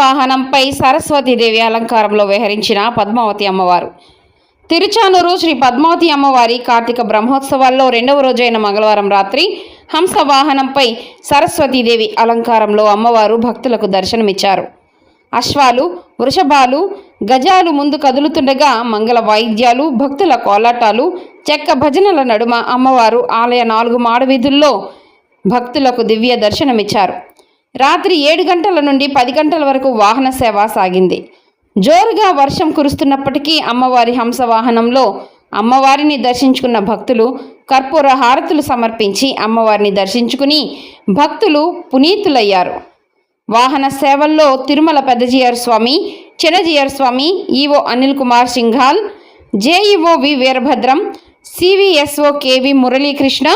వాహనంపై సరస్వతీదేవి అలంకారంలో విహరించిన పద్మావతి అమ్మవారు. తిరుచానూరు శ్రీ పద్మావతి అమ్మవారి కార్తీక బ్రహ్మోత్సవాల్లో రెండవ రోజైన మంగళవారం రాత్రి హంస వాహనంపై సరస్వతీదేవి అలంకారంలో అమ్మవారు భక్తులకు దర్శనమిచ్చారు. అశ్వాలు వృషభాలు గజాలు ముందు కదులుతుండగా మంగళ వాయిద్యాలు భక్తుల కోలాటాలు చెక్క భజనల నడుమ అమ్మవారు ఆలయ నాలుగు మాడవీధుల్లో భక్తులకు దివ్య దర్శనమిచ్చారు. రాత్రి ఏడు గంటల నుండి పది గంటల వరకు వాహన సేవ సాగింది. జోరుగా వర్షం కురుస్తున్నప్పటికీ అమ్మవారి హంస వాహనంలో అమ్మవారిని దర్శించుకున్న భక్తులు కర్పూర హారతులు సమర్పించి అమ్మవారిని దర్శించుకుని భక్తులు పునీతులయ్యారు. వాహన సేవల్లో Tirumala Peddajeeyar Swami Chinnajeeyar Swami EO Anil Kumar Singhal JEO V Veerabhadram CVSO KV Muralikrishna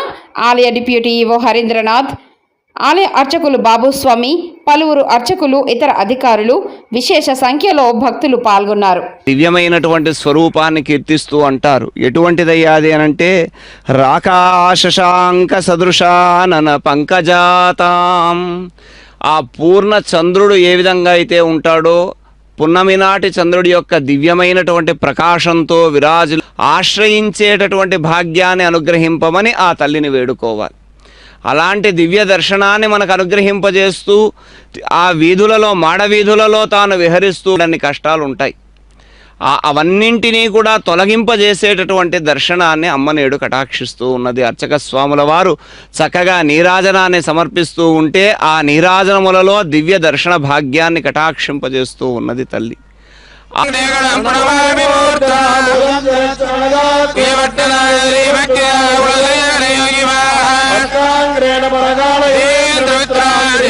ఆలయ డిప్యూటీ ఈవో హరీంద్రనాథ్ ఆలయ అర్చకులు బాబుస్వామి పలువురు అర్చకులు ఇతర అధికారులు విశేష సంఖ్యలో భక్తులు పాల్గొన్నారు. దివ్యమైనటువంటి స్వరూపాన్ని కీర్తిస్తూ అంటారు. ఎటువంటిదయ్యా అది అనంటే రాకాశశాంక సదృశానన పంకజాతాం. ఆ పూర్ణ చంద్రుడు ఏ విధంగా అయితే ఉంటాడో పున్నమి నాటి చంద్రుడి యొక్క దివ్యమైనటువంటి ప్రకాశంతో విరాజులు ఆశ్రయించేటటువంటి భాగ్యాన్ని అనుగ్రహింపమని ఆ తల్లిని వేడుకోవాలి. అలాంటి దివ్య దర్శనాన్ని మనకు అనుగ్రహింపజేస్తూ ఆ వీధులలో మాడ వీధులలో తాను విహరిస్తూ అన్ని కష్టాలు ఉంటాయి. అవన్నింటినీ కూడా తొలగింపజేసేటటువంటి దర్శనాన్ని అమ్మనేడు కటాక్షిస్తూ ఉన్నది. అర్చక స్వాముల వారు చక్కగా నీరాజనాన్ని సమర్పిస్తూ ఉంటే ఆ నీరాజనములలో దివ్య దర్శన భాగ్యాన్ని కటాక్షింపజేస్తూ ఉన్నది తల్లి േണ వాయించిని అలమేలు మంగమ్మ వేణుగాన విలోలుడైన యేసునోదా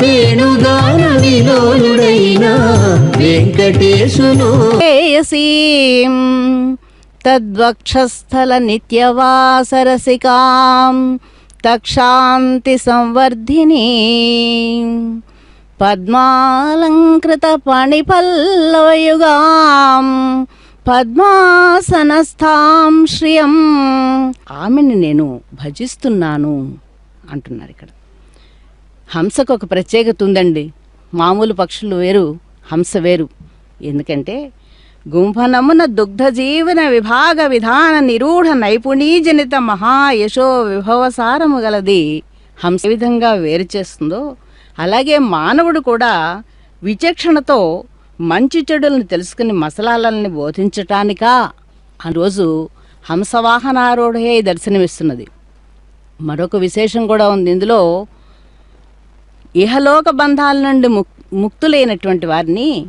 వేణుగాన విలోలుడైన వెంకటేశును. ేయసీం తద్వక్షస్థల నిత్యవాసరసికాం తక్షాంతి సంవర్ధిని పద్మాలంకృత పణిపల్లవయుగాం పద్మాసనస్థాం శ్రియం. ఆమెని నేను భజిస్తున్నాను అంటున్నారు ఇక్కడ. హంసకు ఒక ప్రత్యేకత ఉందండి. మామూలు పక్షులు వేరు హంస వేరు. ఎందుకంటే గుంఫనమున దుగ్ధ జీవన విభాగ విధాన నిరూఢ నైపుణీజనిత మహాయశో విభవసారము గలది హంస విధంగా వేరు చేస్తుందో అలాగే మానవుడు కూడా విచక్షణతో మంచి చెడులను తెలుసుకుని మసలాలని బోధించటానికా ఆ రోజు హంసవాహనారూఢే దర్శనమిస్తున్నది. మరొక విశేషం కూడా ఉంది. ఇందులో ఇహలోక బంధాల నుండి ముక్ ముక్తులైనటువంటి వారిని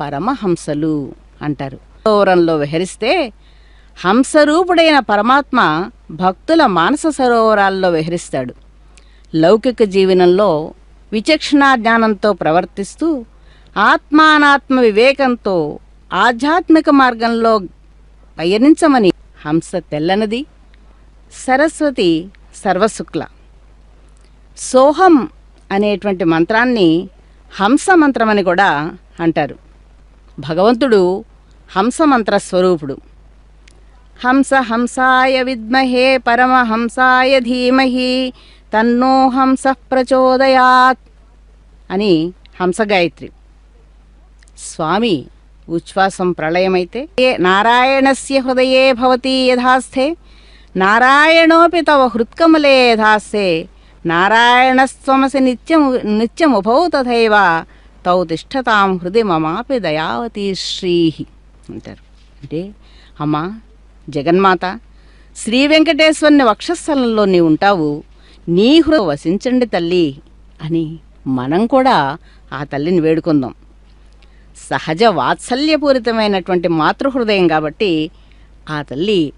పరమహంసలు అంటారు. సరోవరంలో విహరిస్తే హంసరూపుడైన పరమాత్మ భక్తుల మానస సరోవరాల్లో విహరిస్తాడు. లౌకిక జీవనంలో విచక్షణా జ్ఞానంతో ప్రవర్తిస్తూ ఆత్మానాత్మ వివేకంతో ఆధ్యాత్మిక మార్గంలో పయనించమని హంస తెల్లనది. సరస్వతి సర్వశుక్ల. సోహం అనేటువంటి మంత్రాన్ని హంస మంత్రమని కూడా అంటారు. భగవంతుడు హంస మంత్ర స్వరూపుడు. హంస హంసాయ విద్మహే పరమహంసాయ ధీమహి తన్నో హంస ప్రచోదయాత్ అని హంసగాయత్రి స్వామి ఉచ్ఛ్వాసం ప్రళయమైతే ఏ నారాయణస్య హృదయే భవతి యథాస్థే నారాయణోపి తవ హృత్కమలే యథాస్థే నారాయణస్త్వమసి నిత్యం నిత్యముభౌ తథైవ తౌ తిష్టతాం హృది మమాపి దయావతి శ్రీ అంటారు. అంటే అమ్మా జగన్మాత శ్రీ వెంకటేశ్వరుని వక్షస్థలంలో నీ ఉంటావు నీ హృదయ వసించండి తల్లి అని మనం కూడా ఆ తల్లిని వేడుకుందాం. సహజ వాత్సల్యపూరితమైనటువంటి మాతృహృదయం కాబట్టి ఆ తల్లి